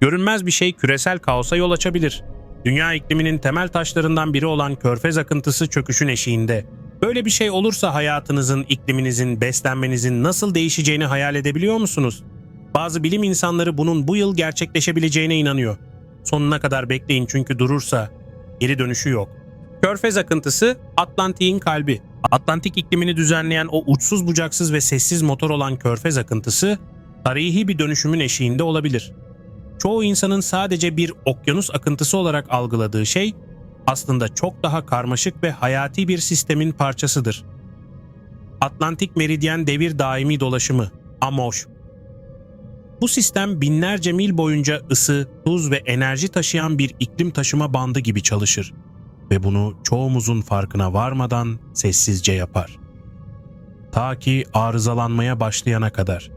Görünmez bir şey küresel kaosa yol açabilir. Dünya ikliminin temel taşlarından biri olan körfez akıntısı çöküşün eşiğinde. Böyle bir şey olursa hayatınızın, ikliminizin, beslenmenizin nasıl değişeceğini hayal edebiliyor musunuz? Bazı bilim insanları bunun bu yıl gerçekleşebileceğine inanıyor. Sonuna kadar bekleyin çünkü durursa geri dönüşü yok. Körfez akıntısı Atlantik'in kalbi. Atlantik iklimini düzenleyen o uçsuz bucaksız ve sessiz motor olan körfez akıntısı tarihi bir dönüşümün eşiğinde olabilir. Çoğu insanın sadece bir okyanus akıntısı olarak algıladığı şey aslında çok daha karmaşık ve hayati bir sistemin parçasıdır. Atlantik Meridyen Devir Daimi Dolaşımı AMOŞ bu sistem binlerce mil boyunca ısı, tuz ve enerji taşıyan bir iklim taşıma bandı gibi çalışır ve bunu çoğumuzun farkına varmadan sessizce yapar. Ta ki arızalanmaya başlayana kadar.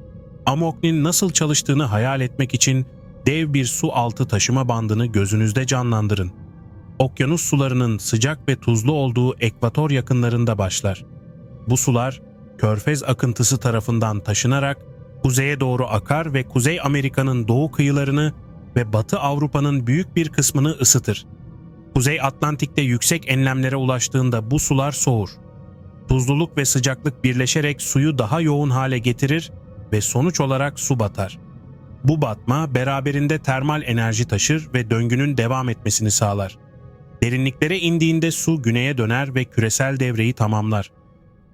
Amoknin nasıl çalıştığını hayal etmek için dev bir su altı taşıma bandını gözünüzde canlandırın. Okyanus sularının sıcak ve tuzlu olduğu ekvator yakınlarında başlar. Bu sular Körfez akıntısı tarafından taşınarak kuzeye doğru akar ve Kuzey Amerika'nın doğu kıyılarını ve Batı Avrupa'nın büyük bir kısmını ısıtır. Kuzey Atlantik'te yüksek enlemlere ulaştığında bu sular soğur. Tuzluluk ve sıcaklık birleşerek suyu daha yoğun hale getirir ve sonuç olarak su batar. Bu batma beraberinde termal enerji taşır ve döngünün devam etmesini sağlar. Derinliklere indiğinde su güneye döner ve küresel devreyi tamamlar.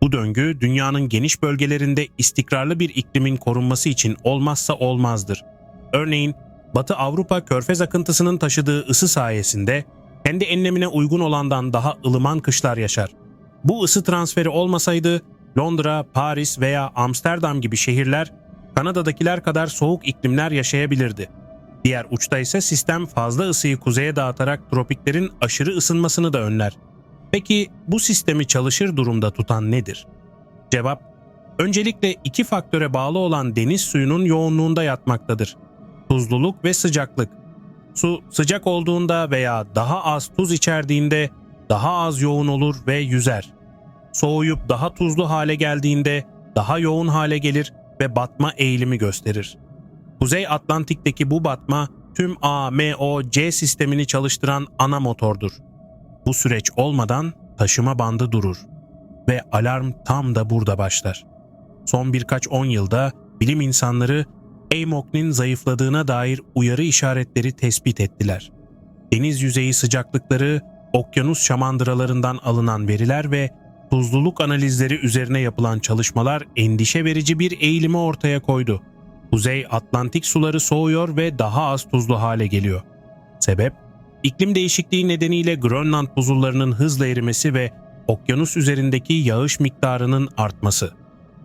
Bu döngü dünyanın geniş bölgelerinde istikrarlı bir iklimin korunması için olmazsa olmazdır. Örneğin Batı Avrupa körfez akıntısının taşıdığı ısı sayesinde kendi enlemine uygun olandan daha ılıman kışlar yaşar. Bu ısı transferi olmasaydı Londra, Paris veya Amsterdam gibi şehirler Kanada'dakiler kadar soğuk iklimler yaşayabilirdi. Diğer uçta ise sistem fazla ısıyı kuzeye dağıtarak tropiklerin aşırı ısınmasını da önler. Peki bu sistemi çalışır durumda tutan nedir? Cevap, öncelikle iki faktöre bağlı olan deniz suyunun yoğunluğunda yatmaktadır. Tuzluluk ve sıcaklık. Su sıcak olduğunda veya daha az tuz içerdiğinde daha az yoğun olur ve yüzer. Soğuyup daha tuzlu hale geldiğinde daha yoğun hale gelir ve batma eğilimi gösterir. Kuzey Atlantik'teki bu batma tüm AMOC sistemini çalıştıran ana motordur. Bu süreç olmadan taşıma bandı durur ve alarm tam da burada başlar. Son birkaç on yılda bilim insanları AMOC'nin zayıfladığına dair uyarı işaretleri tespit ettiler. Deniz yüzeyi sıcaklıkları, okyanus şamandıralarından alınan veriler ve tuzluluk analizleri üzerine yapılan çalışmalar endişe verici bir eğilimi ortaya koydu. Kuzey Atlantik suları soğuyor ve daha az tuzlu hale geliyor. Sebep, iklim değişikliği nedeniyle Grönland buzullarının hızla erimesi ve okyanus üzerindeki yağış miktarının artması.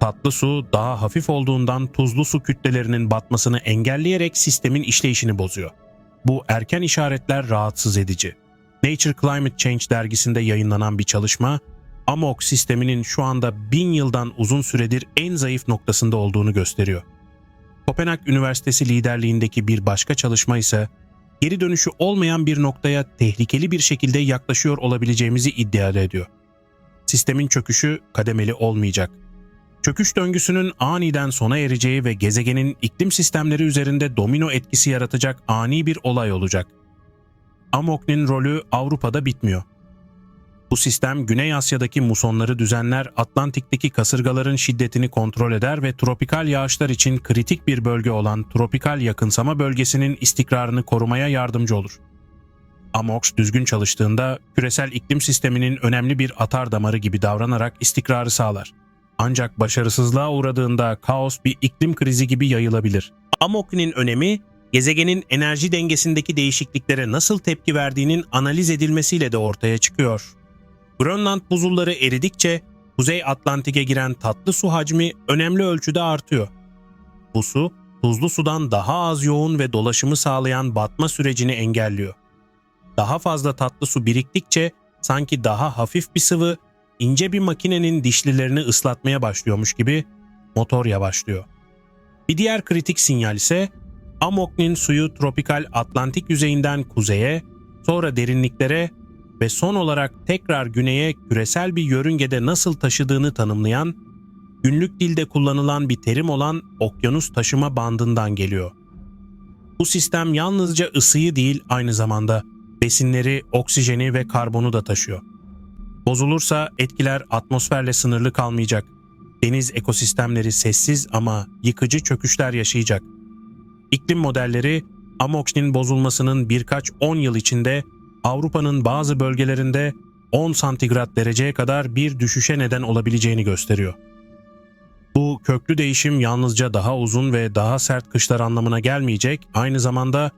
Tatlı su daha hafif olduğundan tuzlu su kütlelerinin batmasını engelleyerek sistemin işleyişini bozuyor. Bu erken işaretler rahatsız edici. Nature Climate Change dergisinde yayınlanan bir çalışma, AMOC sisteminin şu anda bin yıldan uzun süredir en zayıf noktasında olduğunu gösteriyor. Kopenhag Üniversitesi liderliğindeki bir başka çalışma ise geri dönüşü olmayan bir noktaya tehlikeli bir şekilde yaklaşıyor olabileceğimizi iddia ediyor. Sistemin çöküşü kademeli olmayacak. Çöküş döngüsünün aniden sona ereceği ve gezegenin iklim sistemleri üzerinde domino etkisi yaratacak ani bir olay olacak. Amok'nin rolü Avrupa'da bitmiyor. Bu sistem Güney Asya'daki musonları düzenler, Atlantik'teki kasırgaların şiddetini kontrol eder ve tropikal yağışlar için kritik bir bölge olan tropikal yakınsama bölgesinin istikrarını korumaya yardımcı olur. Amox düzgün çalıştığında küresel iklim sisteminin önemli bir atar damarı gibi davranarak istikrarı sağlar. Ancak başarısızlığa uğradığında kaos bir iklim krizi gibi yayılabilir. Amok'nin önemi gezegenin enerji dengesindeki değişikliklere nasıl tepki verdiğinin analiz edilmesiyle de ortaya çıkıyor. Grönland buzulları eridikçe Kuzey Atlantik'e giren tatlı su hacmi önemli ölçüde artıyor. Bu su, tuzlu sudan daha az yoğun ve dolaşımı sağlayan batma sürecini engelliyor. Daha fazla tatlı su biriktikçe sanki daha hafif bir sıvı, ince bir makinenin dişlilerini ıslatmaya başlıyormuş gibi motor yavaşlıyor. Bir diğer kritik sinyal ise Amok'nin suyu tropikal Atlantik yüzeyinden kuzeye, sonra derinliklere ve son olarak tekrar güneye küresel bir yörüngede nasıl taşıdığını tanımlayan, günlük dilde kullanılan bir terim olan okyanus taşıma bandından geliyor. Bu sistem yalnızca ısıyı değil aynı zamanda besinleri, oksijeni ve karbonu da taşıyor. Bozulursa etkiler atmosferle sınırlı kalmayacak. Deniz ekosistemleri sessiz ama yıkıcı çöküşler yaşayacak. İklim modelleri Amokş'in bozulmasının birkaç 10 yıl içinde Avrupa'nın bazı bölgelerinde 10 santigrat dereceye kadar bir düşüşe neden olabileceğini gösteriyor. Bu köklü değişim yalnızca daha uzun ve daha sert kışlar anlamına gelmeyecek, aynı zamanda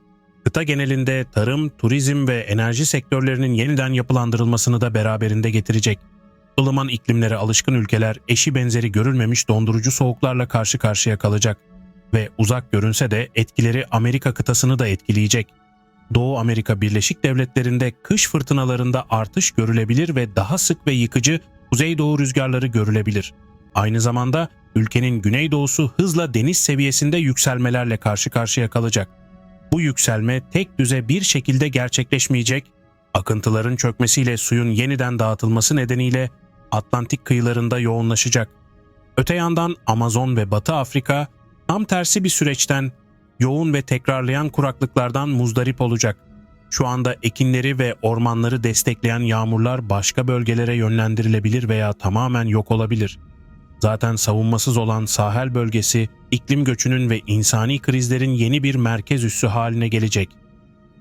kıta genelinde tarım, turizm ve enerji sektörlerinin yeniden yapılandırılmasını da beraberinde getirecek. Ilıman iklimlere alışkın ülkeler eşi benzeri görülmemiş dondurucu soğuklarla karşı karşıya kalacak ve uzak görünse de etkileri Amerika kıtasını da etkileyecek. Doğu Amerika Birleşik Devletleri'nde kış fırtınalarında artış görülebilir ve daha sık ve yıkıcı kuzeydoğu rüzgarları görülebilir. Aynı zamanda ülkenin güneydoğusu hızla deniz seviyesinde yükselmelerle karşı karşıya kalacak. Bu yükselme tek düze bir şekilde gerçekleşmeyecek, akıntıların çökmesiyle suyun yeniden dağıtılması nedeniyle Atlantik kıyılarında yoğunlaşacak. Öte yandan Amazon ve Batı Afrika tam tersi bir süreçten yoğun ve tekrarlayan kuraklıklardan muzdarip olacak. Şu anda ekinleri ve ormanları destekleyen yağmurlar başka bölgelere yönlendirilebilir veya tamamen yok olabilir. Zaten savunmasız olan sahel bölgesi iklim göçünün ve insani krizlerin yeni bir merkez üssü haline gelecek.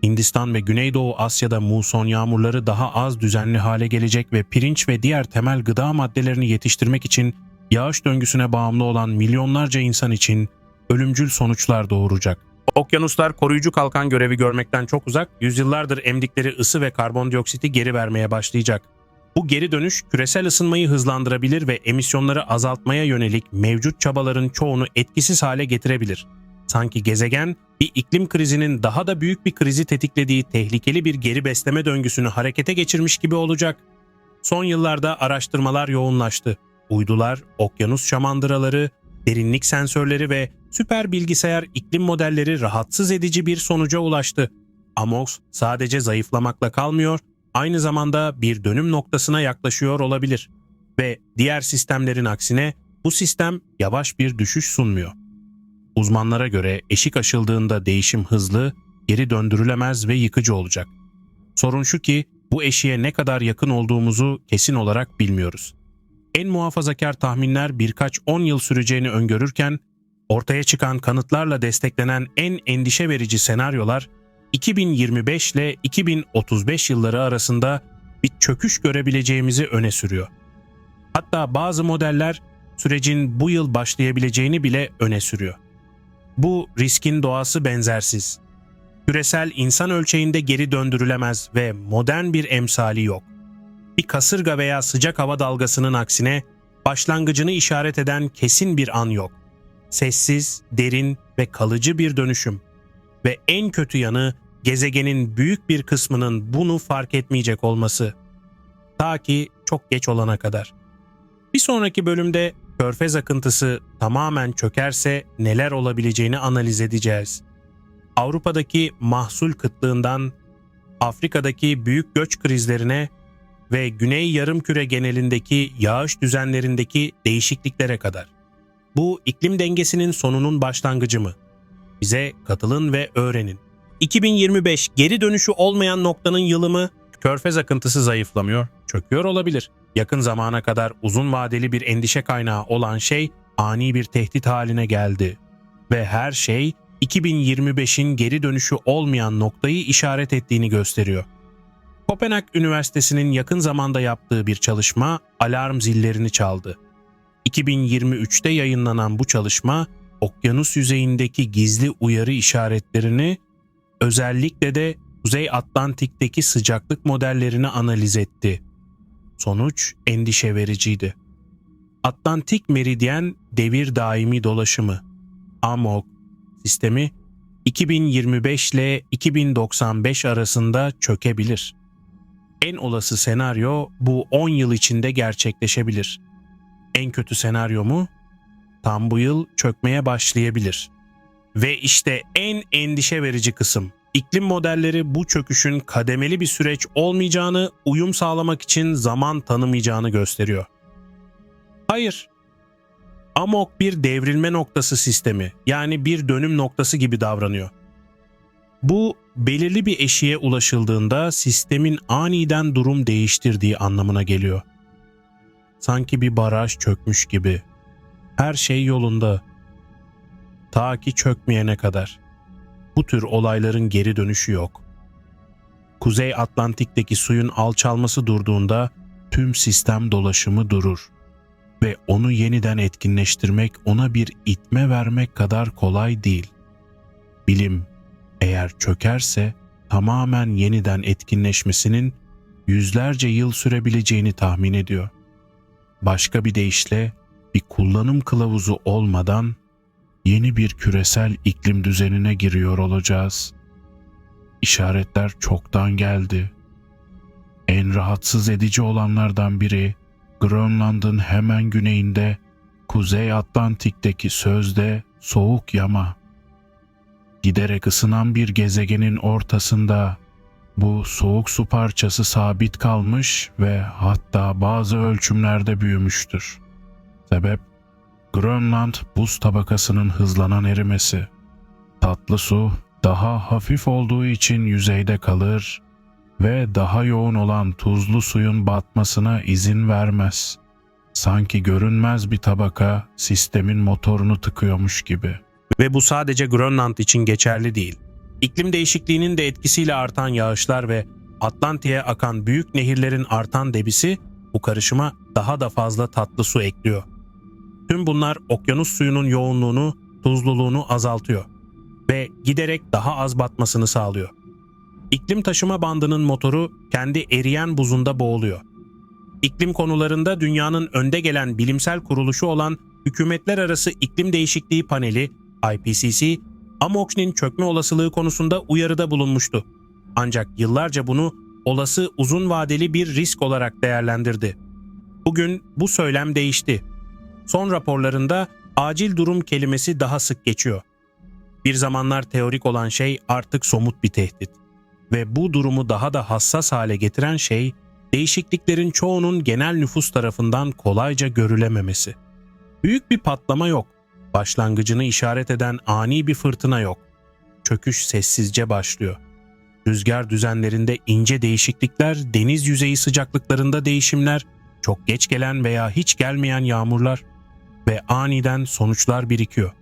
Hindistan ve Güneydoğu Asya'da muson yağmurları daha az düzenli hale gelecek ve pirinç ve diğer temel gıda maddelerini yetiştirmek için yağış döngüsüne bağımlı olan milyonlarca insan için ölümcül sonuçlar doğuracak. Okyanuslar koruyucu kalkan görevi görmekten çok uzak, yüzyıllardır emdikleri ısı ve karbondioksiti geri vermeye başlayacak. Bu geri dönüş küresel ısınmayı hızlandırabilir ve emisyonları azaltmaya yönelik mevcut çabaların çoğunu etkisiz hale getirebilir. Sanki gezegen bir iklim krizinin daha da büyük bir krizi tetiklediği tehlikeli bir geri besleme döngüsünü harekete geçirmiş gibi olacak. Son yıllarda araştırmalar yoğunlaştı. Uydular, okyanus şamandıraları, derinlik sensörleri ve süper bilgisayar iklim modelleri rahatsız edici bir sonuca ulaştı. Amox sadece zayıflamakla kalmıyor, aynı zamanda bir dönüm noktasına yaklaşıyor olabilir. Ve diğer sistemlerin aksine bu sistem yavaş bir düşüş sunmuyor. Uzmanlara göre eşik aşıldığında değişim hızlı, geri döndürülemez ve yıkıcı olacak. Sorun şu ki bu eşiğe ne kadar yakın olduğumuzu kesin olarak bilmiyoruz. En muhafazakar tahminler birkaç 10 yıl süreceğini öngörürken, ortaya çıkan kanıtlarla desteklenen en endişe verici senaryolar 2025 ile 2035 yılları arasında bir çöküş görebileceğimizi öne sürüyor. Hatta bazı modeller sürecin bu yıl başlayabileceğini bile öne sürüyor. Bu riskin doğası benzersiz. Küresel insan ölçeğinde geri döndürülemez ve modern bir emsali yok. Bir kasırga veya sıcak hava dalgasının aksine başlangıcını işaret eden kesin bir an yok. Sessiz, derin ve kalıcı bir dönüşüm. Ve en kötü yanı gezegenin büyük bir kısmının bunu fark etmeyecek olması. Ta ki çok geç olana kadar. Bir sonraki bölümde körfez akıntısı tamamen çökerse neler olabileceğini analiz edeceğiz. Avrupa'daki mahsul kıtlığından Afrika'daki büyük göç krizlerine ve Güney Yarımküre genelindeki yağış düzenlerindeki değişikliklere kadar. Bu iklim dengesinin sonunun başlangıcı mı? Bize katılın ve öğrenin. 2025 geri dönüşü olmayan noktanın yılı mı? Körfez akıntısı zayıflamıyor, çöküyor olabilir. Yakın zamana kadar uzun vadeli bir endişe kaynağı olan şey ani bir tehdit haline geldi. Ve her şey 2025'in geri dönüşü olmayan noktayı işaret ettiğini gösteriyor. Kopenhag Üniversitesi'nin yakın zamanda yaptığı bir çalışma alarm zillerini çaldı. 2023'te yayınlanan bu çalışma okyanus yüzeyindeki gizli uyarı işaretlerini özellikle de Kuzey Atlantik'teki sıcaklık modellerini analiz etti. Sonuç endişe vericiydi. Atlantik meridyen devir daimi dolaşımı AMOG sistemi 2025 ile 2095 arasında çökebilir. En olası senaryo bu 10 yıl içinde gerçekleşebilir. En kötü senaryo mu? Tam bu yıl çökmeye başlayabilir. Ve işte en endişe verici kısım. İklim modelleri bu çöküşün kademeli bir süreç olmayacağını, uyum sağlamak için zaman tanımayacağını gösteriyor. Hayır. Amok bir devrilme noktası sistemi, yani bir dönüm noktası gibi davranıyor. Bu belirli bir eşiğe ulaşıldığında sistemin aniden durum değiştirdiği anlamına geliyor. Sanki bir baraj çökmüş gibi. Her şey yolunda. Ta ki çökmeyene kadar. Bu tür olayların geri dönüşü yok. Kuzey Atlantik'teki suyun alçalması durduğunda tüm sistem dolaşımı durur ve onu yeniden etkinleştirmek ona bir itme vermek kadar kolay değil. Bilim eğer çökerse tamamen yeniden etkinleşmesinin yüzlerce yıl sürebileceğini tahmin ediyor. Başka bir deyişle bir kullanım kılavuzu olmadan yeni bir küresel iklim düzenine giriyor olacağız. İşaretler çoktan geldi. En rahatsız edici olanlardan biri Grönland'ın hemen güneyinde Kuzey Atlantik'teki sözde soğuk yama. Giderek ısınan bir gezegenin ortasında bu soğuk su parçası sabit kalmış ve hatta bazı ölçümlerde büyümüştür. Sebep Grönland buz tabakasının hızlanan erimesi. Tatlı su daha hafif olduğu için yüzeyde kalır ve daha yoğun olan tuzlu suyun batmasına izin vermez. Sanki görünmez bir tabaka sistemin motorunu tıkıyormuş gibi. Ve bu sadece Grönland için geçerli değil. İklim değişikliğinin de etkisiyle artan yağışlar ve Atlantik'e akan büyük nehirlerin artan debisi bu karışıma daha da fazla tatlı su ekliyor. Tüm bunlar okyanus suyunun yoğunluğunu, tuzluluğunu azaltıyor ve giderek daha az batmasını sağlıyor. İklim taşıma bandının motoru kendi eriyen buzunda boğuluyor. İklim konularında dünyanın önde gelen bilimsel kuruluşu olan Hükümetler Arası İklim Değişikliği Paneli IPCC, Amokş'nin çökme olasılığı konusunda uyarıda bulunmuştu. Ancak yıllarca bunu olası uzun vadeli bir risk olarak değerlendirdi. Bugün bu söylem değişti. Son raporlarında acil durum kelimesi daha sık geçiyor. Bir zamanlar teorik olan şey artık somut bir tehdit. Ve bu durumu daha da hassas hale getiren şey, değişikliklerin çoğunun genel nüfus tarafından kolayca görülememesi. Büyük bir patlama yok. Başlangıcını işaret eden ani bir fırtına yok. Çöküş sessizce başlıyor. Rüzgar düzenlerinde ince değişiklikler, deniz yüzeyi sıcaklıklarında değişimler, çok geç gelen veya hiç gelmeyen yağmurlar ve aniden sonuçlar birikiyor.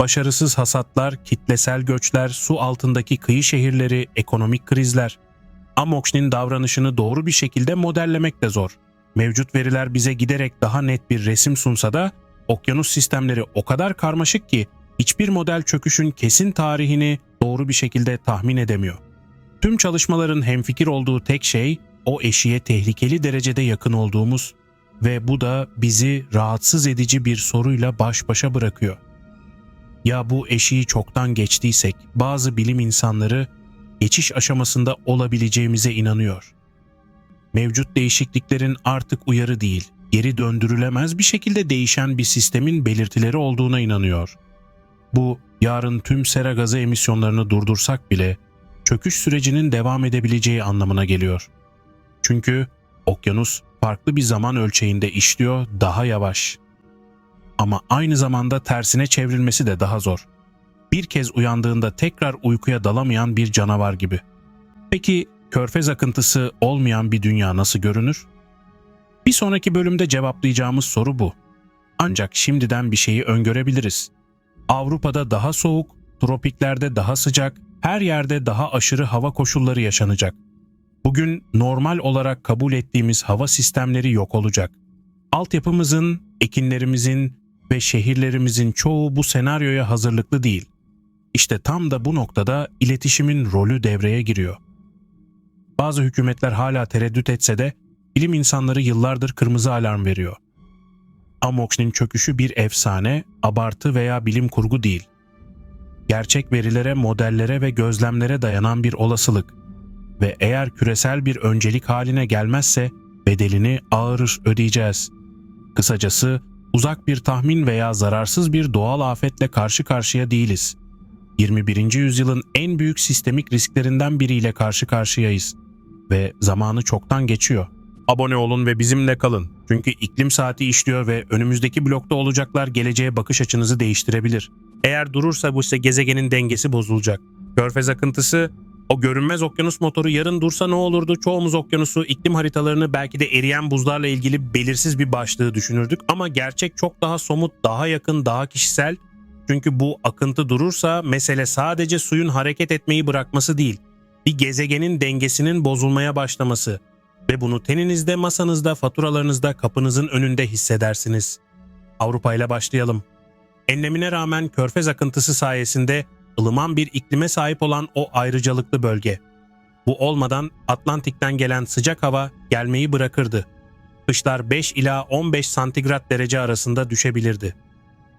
Başarısız hasatlar, kitlesel göçler, su altındaki kıyı şehirleri, ekonomik krizler. Amokş'nin davranışını doğru bir şekilde modellemek de zor. Mevcut veriler bize giderek daha net bir resim sunsa da okyanus sistemleri o kadar karmaşık ki hiçbir model çöküşün kesin tarihini doğru bir şekilde tahmin edemiyor. Tüm çalışmaların hemfikir olduğu tek şey o eşiğe tehlikeli derecede yakın olduğumuz ve bu da bizi rahatsız edici bir soruyla baş başa bırakıyor. Ya bu eşiği çoktan geçtiysek bazı bilim insanları geçiş aşamasında olabileceğimize inanıyor. Mevcut değişikliklerin artık uyarı değil, geri döndürülemez bir şekilde değişen bir sistemin belirtileri olduğuna inanıyor. Bu yarın tüm sera gazı emisyonlarını durdursak bile çöküş sürecinin devam edebileceği anlamına geliyor. Çünkü okyanus farklı bir zaman ölçeğinde işliyor, daha yavaş. Ama aynı zamanda tersine çevrilmesi de daha zor. Bir kez uyandığında tekrar uykuya dalamayan bir canavar gibi. Peki körfez akıntısı olmayan bir dünya nasıl görünür? Bir sonraki bölümde cevaplayacağımız soru bu. Ancak şimdiden bir şeyi öngörebiliriz. Avrupa'da daha soğuk, tropiklerde daha sıcak, her yerde daha aşırı hava koşulları yaşanacak. Bugün normal olarak kabul ettiğimiz hava sistemleri yok olacak. Altyapımızın, ekinlerimizin ve şehirlerimizin çoğu bu senaryoya hazırlıklı değil. İşte tam da bu noktada iletişimin rolü devreye giriyor. Bazı hükümetler hala tereddüt etse de bilim insanları yıllardır kırmızı alarm veriyor. Amokş'un çöküşü bir efsane, abartı veya bilim kurgu değil. Gerçek verilere, modellere ve gözlemlere dayanan bir olasılık ve eğer küresel bir öncelik haline gelmezse bedelini ağır ödeyeceğiz. Kısacası uzak bir tahmin veya zararsız bir doğal afetle karşı karşıya değiliz. 21. yüzyılın en büyük sistemik risklerinden biriyle karşı karşıyayız ve zamanı çoktan geçiyor. Abone olun ve bizimle kalın. Çünkü iklim saati işliyor ve önümüzdeki blokta olacaklar geleceğe bakış açınızı değiştirebilir. Eğer durursa bu ise gezegenin dengesi bozulacak. Körfez akıntısı o görünmez okyanus motoru yarın dursa ne olurdu? Çoğumuz okyanusu, iklim haritalarını belki de eriyen buzlarla ilgili belirsiz bir başlığı düşünürdük. Ama gerçek çok daha somut, daha yakın, daha kişisel. Çünkü bu akıntı durursa mesele sadece suyun hareket etmeyi bırakması değil. Bir gezegenin dengesinin bozulmaya başlaması. Ve bunu teninizde, masanızda, faturalarınızda, kapınızın önünde hissedersiniz. Avrupa ile başlayalım. Enlemine rağmen körfez akıntısı sayesinde ılıman bir iklime sahip olan o ayrıcalıklı bölge. Bu olmadan Atlantik'ten gelen sıcak hava gelmeyi bırakırdı. Kışlar 5 ila 15 santigrat derece arasında düşebilirdi.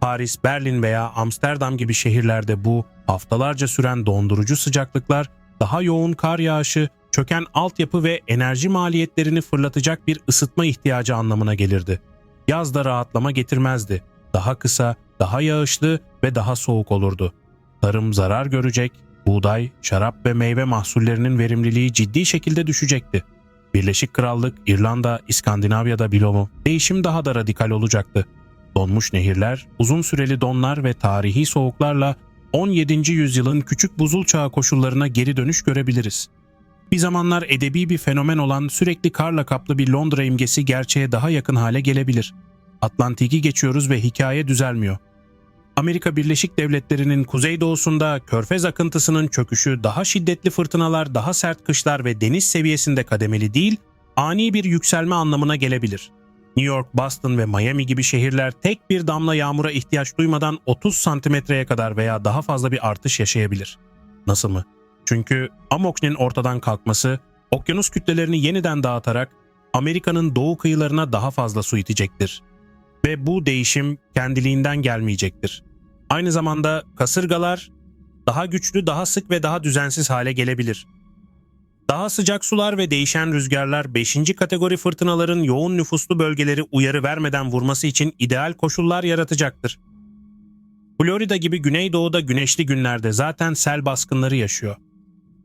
Paris, Berlin veya Amsterdam gibi şehirlerde bu haftalarca süren dondurucu sıcaklıklar daha yoğun kar yağışı, çöken altyapı ve enerji maliyetlerini fırlatacak bir ısıtma ihtiyacı anlamına gelirdi. Yazda rahatlama getirmezdi. Daha kısa, daha yağışlı ve daha soğuk olurdu tarım zarar görecek, buğday, şarap ve meyve mahsullerinin verimliliği ciddi şekilde düşecekti. Birleşik Krallık, İrlanda, İskandinavya'da bilomu değişim daha da radikal olacaktı. Donmuş nehirler, uzun süreli donlar ve tarihi soğuklarla 17. yüzyılın küçük buzul çağı koşullarına geri dönüş görebiliriz. Bir zamanlar edebi bir fenomen olan sürekli karla kaplı bir Londra imgesi gerçeğe daha yakın hale gelebilir. Atlantik'i geçiyoruz ve hikaye düzelmiyor. Amerika Birleşik Devletleri'nin kuzeydoğusunda körfez akıntısının çöküşü daha şiddetli fırtınalar, daha sert kışlar ve deniz seviyesinde kademeli değil, ani bir yükselme anlamına gelebilir. New York, Boston ve Miami gibi şehirler tek bir damla yağmura ihtiyaç duymadan 30 santimetreye kadar veya daha fazla bir artış yaşayabilir. Nasıl mı? Çünkü Amok'nin ortadan kalkması, okyanus kütlelerini yeniden dağıtarak Amerika'nın doğu kıyılarına daha fazla su itecektir ve bu değişim kendiliğinden gelmeyecektir. Aynı zamanda kasırgalar daha güçlü, daha sık ve daha düzensiz hale gelebilir. Daha sıcak sular ve değişen rüzgarlar 5. kategori fırtınaların yoğun nüfuslu bölgeleri uyarı vermeden vurması için ideal koşullar yaratacaktır. Florida gibi Güneydoğu'da güneşli günlerde zaten sel baskınları yaşıyor.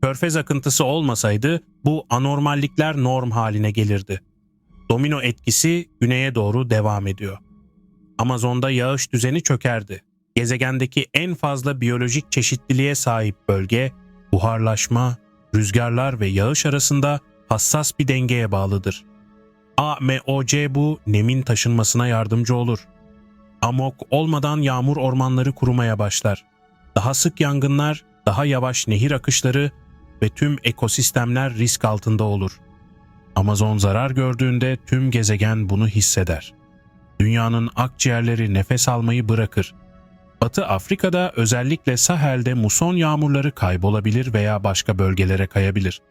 Körfez akıntısı olmasaydı bu anormallikler norm haline gelirdi. Domino etkisi güneye doğru devam ediyor. Amazon'da yağış düzeni çökerdi. Gezegendeki en fazla biyolojik çeşitliliğe sahip bölge, buharlaşma, rüzgarlar ve yağış arasında hassas bir dengeye bağlıdır. AMOC bu nemin taşınmasına yardımcı olur. Amok olmadan yağmur ormanları kurumaya başlar. Daha sık yangınlar, daha yavaş nehir akışları ve tüm ekosistemler risk altında olur. Amazon zarar gördüğünde tüm gezegen bunu hisseder dünyanın akciğerleri nefes almayı bırakır. Batı Afrika'da özellikle Sahel'de muson yağmurları kaybolabilir veya başka bölgelere kayabilir.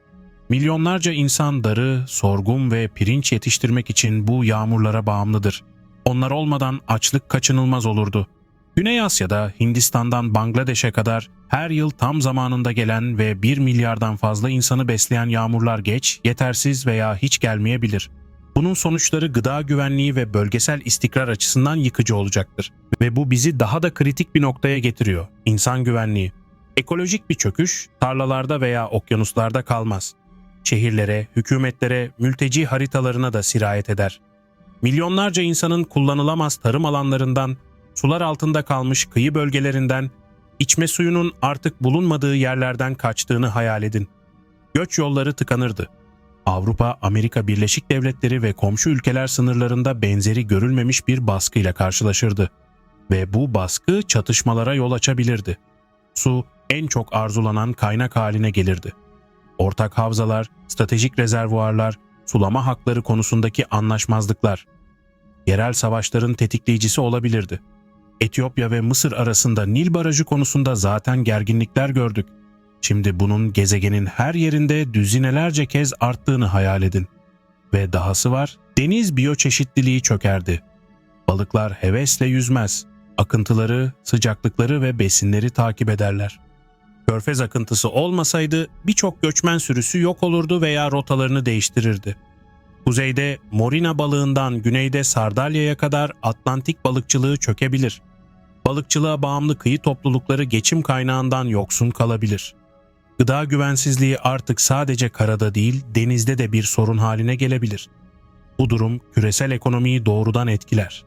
Milyonlarca insan darı, sorgum ve pirinç yetiştirmek için bu yağmurlara bağımlıdır. Onlar olmadan açlık kaçınılmaz olurdu. Güney Asya'da Hindistan'dan Bangladeş'e kadar her yıl tam zamanında gelen ve 1 milyardan fazla insanı besleyen yağmurlar geç, yetersiz veya hiç gelmeyebilir. Bunun sonuçları gıda güvenliği ve bölgesel istikrar açısından yıkıcı olacaktır. Ve bu bizi daha da kritik bir noktaya getiriyor. İnsan güvenliği. Ekolojik bir çöküş tarlalarda veya okyanuslarda kalmaz. Şehirlere, hükümetlere, mülteci haritalarına da sirayet eder. Milyonlarca insanın kullanılamaz tarım alanlarından, sular altında kalmış kıyı bölgelerinden, içme suyunun artık bulunmadığı yerlerden kaçtığını hayal edin. Göç yolları tıkanırdı Avrupa, Amerika Birleşik Devletleri ve komşu ülkeler sınırlarında benzeri görülmemiş bir baskıyla karşılaşırdı ve bu baskı çatışmalara yol açabilirdi. Su en çok arzulanan kaynak haline gelirdi. Ortak havzalar, stratejik rezervuarlar, sulama hakları konusundaki anlaşmazlıklar yerel savaşların tetikleyicisi olabilirdi. Etiyopya ve Mısır arasında Nil Barajı konusunda zaten gerginlikler gördük Şimdi bunun gezegenin her yerinde düzinelerce kez arttığını hayal edin. Ve dahası var, deniz biyoçeşitliliği çökerdi. Balıklar hevesle yüzmez. Akıntıları, sıcaklıkları ve besinleri takip ederler. Körfez akıntısı olmasaydı birçok göçmen sürüsü yok olurdu veya rotalarını değiştirirdi. Kuzeyde morina balığından güneyde sardalyaya kadar Atlantik balıkçılığı çökebilir. Balıkçılığa bağımlı kıyı toplulukları geçim kaynağından yoksun kalabilir. Gıda güvensizliği artık sadece karada değil, denizde de bir sorun haline gelebilir. Bu durum küresel ekonomiyi doğrudan etkiler.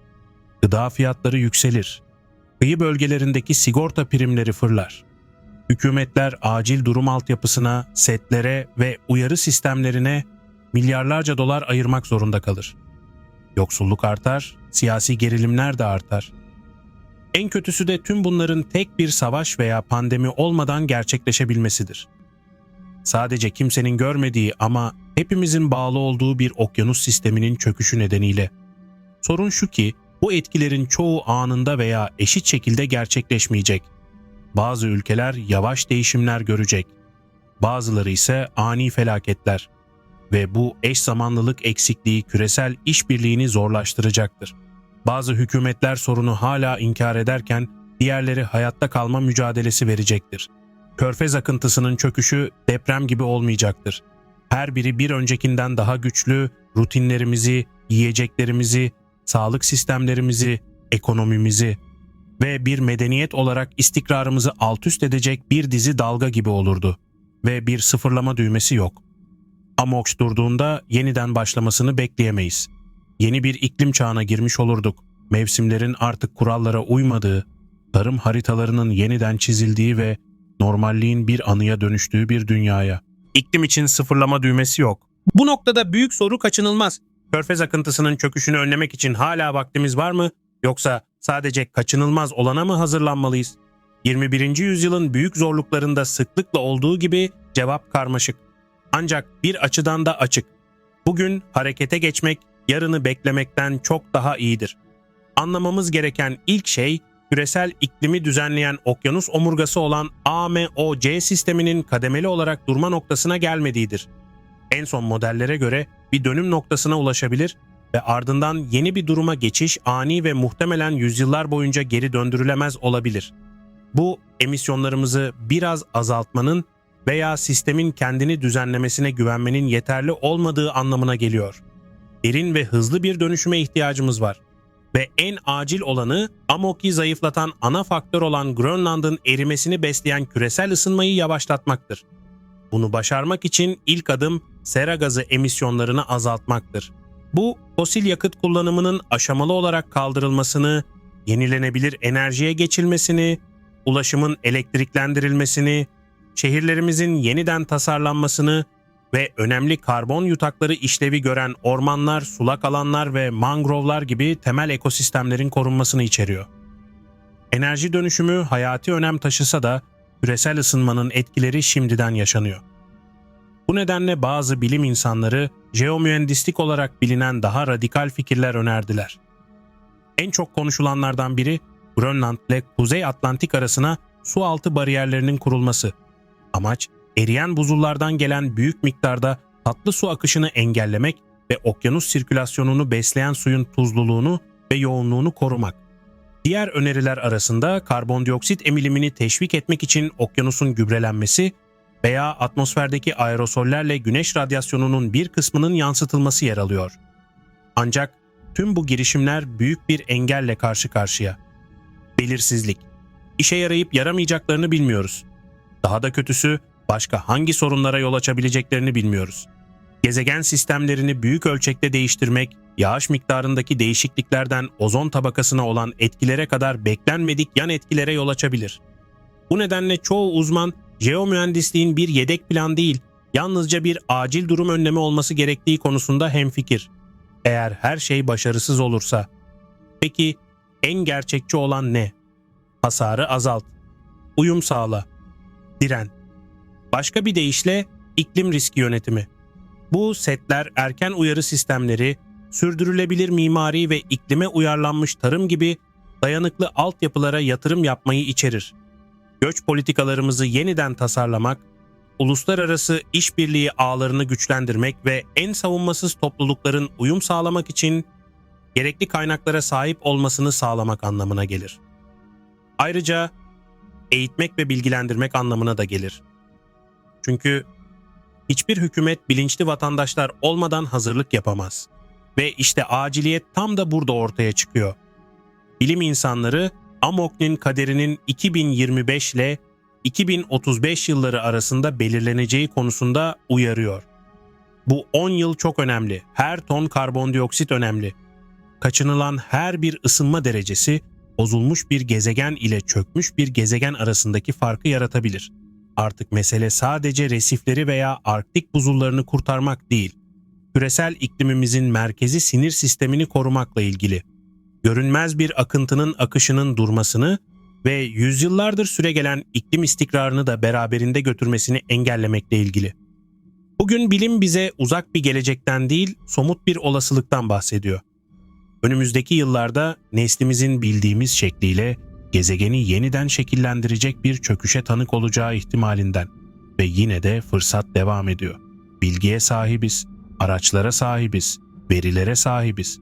Gıda fiyatları yükselir. Kıyı bölgelerindeki sigorta primleri fırlar. Hükümetler acil durum altyapısına, setlere ve uyarı sistemlerine milyarlarca dolar ayırmak zorunda kalır. Yoksulluk artar, siyasi gerilimler de artar. En kötüsü de tüm bunların tek bir savaş veya pandemi olmadan gerçekleşebilmesidir. Sadece kimsenin görmediği ama hepimizin bağlı olduğu bir okyanus sisteminin çöküşü nedeniyle. Sorun şu ki bu etkilerin çoğu anında veya eşit şekilde gerçekleşmeyecek. Bazı ülkeler yavaş değişimler görecek. Bazıları ise ani felaketler ve bu eş zamanlılık eksikliği küresel işbirliğini zorlaştıracaktır. Bazı hükümetler sorunu hala inkar ederken diğerleri hayatta kalma mücadelesi verecektir. Körfez akıntısının çöküşü deprem gibi olmayacaktır. Her biri bir öncekinden daha güçlü, rutinlerimizi, yiyeceklerimizi, sağlık sistemlerimizi, ekonomimizi ve bir medeniyet olarak istikrarımızı alt üst edecek bir dizi dalga gibi olurdu. Ve bir sıfırlama düğmesi yok. Amox durduğunda yeniden başlamasını bekleyemeyiz. Yeni bir iklim çağına girmiş olurduk. Mevsimlerin artık kurallara uymadığı, tarım haritalarının yeniden çizildiği ve normalliğin bir anıya dönüştüğü bir dünyaya. İklim için sıfırlama düğmesi yok. Bu noktada büyük soru kaçınılmaz. Körfez akıntısının çöküşünü önlemek için hala vaktimiz var mı? Yoksa sadece kaçınılmaz olana mı hazırlanmalıyız? 21. yüzyılın büyük zorluklarında sıklıkla olduğu gibi cevap karmaşık. Ancak bir açıdan da açık. Bugün harekete geçmek yarını beklemekten çok daha iyidir. Anlamamız gereken ilk şey küresel iklimi düzenleyen okyanus omurgası olan AMOC sisteminin kademeli olarak durma noktasına gelmediğidir. En son modellere göre bir dönüm noktasına ulaşabilir ve ardından yeni bir duruma geçiş ani ve muhtemelen yüzyıllar boyunca geri döndürülemez olabilir. Bu emisyonlarımızı biraz azaltmanın veya sistemin kendini düzenlemesine güvenmenin yeterli olmadığı anlamına geliyor. Derin ve hızlı bir dönüşüme ihtiyacımız var. Ve en acil olanı Amok'i zayıflatan ana faktör olan Grönland'ın erimesini besleyen küresel ısınmayı yavaşlatmaktır. Bunu başarmak için ilk adım sera gazı emisyonlarını azaltmaktır. Bu fosil yakıt kullanımının aşamalı olarak kaldırılmasını, yenilenebilir enerjiye geçilmesini, ulaşımın elektriklendirilmesini, şehirlerimizin yeniden tasarlanmasını ve önemli karbon yutakları işlevi gören ormanlar, sulak alanlar ve mangrovlar gibi temel ekosistemlerin korunmasını içeriyor. Enerji dönüşümü hayati önem taşısa da küresel ısınmanın etkileri şimdiden yaşanıyor. Bu nedenle bazı bilim insanları jeomühendislik olarak bilinen daha radikal fikirler önerdiler. En çok konuşulanlardan biri Grönland ile Kuzey Atlantik arasına su altı bariyerlerinin kurulması. Amaç eriyen buzullardan gelen büyük miktarda tatlı su akışını engellemek ve okyanus sirkülasyonunu besleyen suyun tuzluluğunu ve yoğunluğunu korumak. Diğer öneriler arasında karbondioksit emilimini teşvik etmek için okyanusun gübrelenmesi veya atmosferdeki aerosollerle güneş radyasyonunun bir kısmının yansıtılması yer alıyor. Ancak tüm bu girişimler büyük bir engelle karşı karşıya. Belirsizlik. İşe yarayıp yaramayacaklarını bilmiyoruz. Daha da kötüsü başka hangi sorunlara yol açabileceklerini bilmiyoruz. Gezegen sistemlerini büyük ölçekte değiştirmek, yağış miktarındaki değişikliklerden ozon tabakasına olan etkilere kadar beklenmedik yan etkilere yol açabilir. Bu nedenle çoğu uzman jeomühendisliğin bir yedek plan değil, yalnızca bir acil durum önlemi olması gerektiği konusunda hemfikir. Eğer her şey başarısız olursa. Peki en gerçekçi olan ne? Hasarı azalt. Uyum sağla. Diren. Başka bir deyişle iklim riski yönetimi. Bu setler erken uyarı sistemleri, sürdürülebilir mimari ve iklime uyarlanmış tarım gibi dayanıklı altyapılara yatırım yapmayı içerir. Göç politikalarımızı yeniden tasarlamak, uluslararası işbirliği ağlarını güçlendirmek ve en savunmasız toplulukların uyum sağlamak için gerekli kaynaklara sahip olmasını sağlamak anlamına gelir. Ayrıca eğitmek ve bilgilendirmek anlamına da gelir. Çünkü hiçbir hükümet bilinçli vatandaşlar olmadan hazırlık yapamaz. Ve işte aciliyet tam da burada ortaya çıkıyor. Bilim insanları Amok'nin kaderinin 2025 ile 2035 yılları arasında belirleneceği konusunda uyarıyor. Bu 10 yıl çok önemli. Her ton karbondioksit önemli. Kaçınılan her bir ısınma derecesi bozulmuş bir gezegen ile çökmüş bir gezegen arasındaki farkı yaratabilir. Artık mesele sadece resifleri veya Arktik buzullarını kurtarmak değil, küresel iklimimizin merkezi sinir sistemini korumakla ilgili. Görünmez bir akıntının akışının durmasını ve yüzyıllardır süregelen iklim istikrarını da beraberinde götürmesini engellemekle ilgili. Bugün bilim bize uzak bir gelecekten değil, somut bir olasılıktan bahsediyor. Önümüzdeki yıllarda neslimizin bildiğimiz şekliyle gezegeni yeniden şekillendirecek bir çöküşe tanık olacağı ihtimalinden ve yine de fırsat devam ediyor. Bilgiye sahibiz, araçlara sahibiz, verilere sahibiz.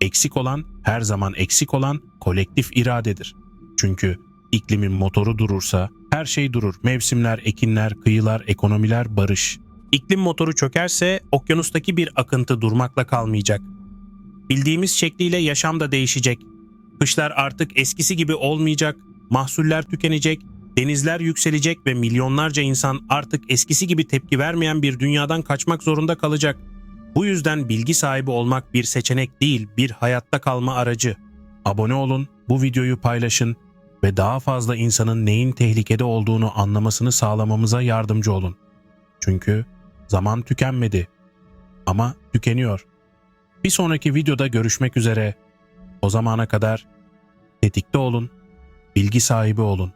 Eksik olan, her zaman eksik olan kolektif iradedir. Çünkü iklimin motoru durursa her şey durur. Mevsimler, ekinler, kıyılar, ekonomiler, barış. İklim motoru çökerse okyanustaki bir akıntı durmakla kalmayacak. Bildiğimiz şekliyle yaşam da değişecek. Kışlar artık eskisi gibi olmayacak, mahsuller tükenecek, denizler yükselecek ve milyonlarca insan artık eskisi gibi tepki vermeyen bir dünyadan kaçmak zorunda kalacak. Bu yüzden bilgi sahibi olmak bir seçenek değil, bir hayatta kalma aracı. Abone olun, bu videoyu paylaşın ve daha fazla insanın neyin tehlikede olduğunu anlamasını sağlamamıza yardımcı olun. Çünkü zaman tükenmedi ama tükeniyor. Bir sonraki videoda görüşmek üzere. O zamana kadar tetikte olun, bilgi sahibi olun.